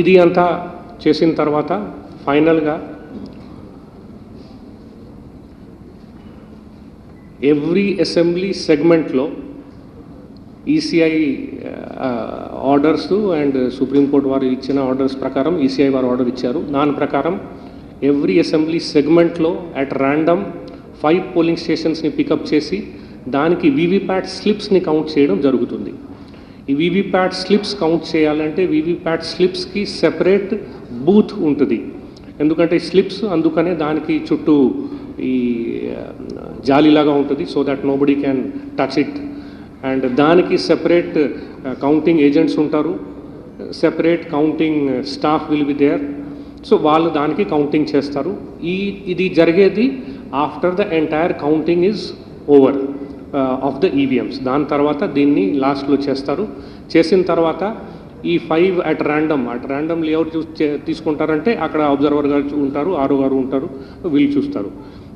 ఇది అంతా చేసిన తర్వాత ఫైనల్గా ఎవ్రీ అసెంబ్లీ సెగ్మెంట్లో ECI orders and supreme court వారు ఇచ్చిన ఆర్డర్స్ ప్రకారం ఈసీఐ వారు ఆర్డర్ ఇచ్చారు. దాని ప్రకారం ఎవ్రీ అసెంబ్లీ సెగ్మెంట్లో అట్ ర్యాండమ్ ఫైవ్ పోలింగ్ స్టేషన్స్ని పికప్ చేసి దానికి వీవీప్యాట్ స్లిప్స్ని కౌంట్ చేయడం జరుగుతుంది. ఈ వీవీప్యాట్ స్లిప్స్ కౌంట్ చేయాలంటే వీవీప్యాట్ స్లిప్స్కి సెపరేట్ బూత్ ఉంటుంది. ఎందుకంటే స్లిప్స్ అందుకనే దానికి చుట్టూ ఈ జాలీలాగా ఉంటుంది. So that nobody can touch it and దానికి సెపరేట్ కౌంటింగ్ ఏజెంట్స్ ఉంటారు. Separate counting staff will be there so వాళ్ళు దానికి కౌంటింగ్ చేస్తారు. ఈ ఇది జరిగేది after the entire counting is over of the EVMs దాని తర్వాత దీన్ని లాస్ట్లో చేస్తారు. చేసిన తర్వాత ఈ five at random at randomly ఎవరు చూ తీసుకుంటారంటే అక్కడ అబ్జర్వర్ గారు చూ- ఉంటారు ఆరు గారు ఉంటారు వీళ్ళు చూస్తారు.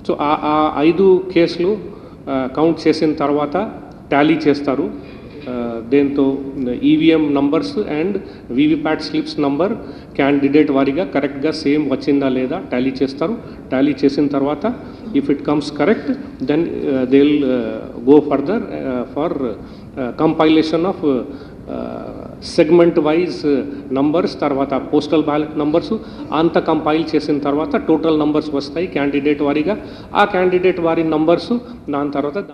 సో ఆ ఐదు కేసులు uh, కౌంట్ చేసిన తర్వాత టాలీ చేస్తారు. Uh, దేంతో EVM numbers and VVPAT slips number candidate వారిగా కరెక్ట్గా సేమ్ వచ్చిందా లేదా టాలీ చేస్తారు. టాలీ చేసిన తర్వాత if it comes correct then they will go further for compilation of segment wise numbers తర్వాత పోస్టల్ బ్యాలెట్ నంబర్స్ అంత కంపైల్ చేసిన తర్వాత టోటల్ నంబర్స్ వస్తాయి క్యాండిడేట్ వారీగా. ఆ క్యాండిడేట్ వారి నంబర్స్ దాని తర్వాత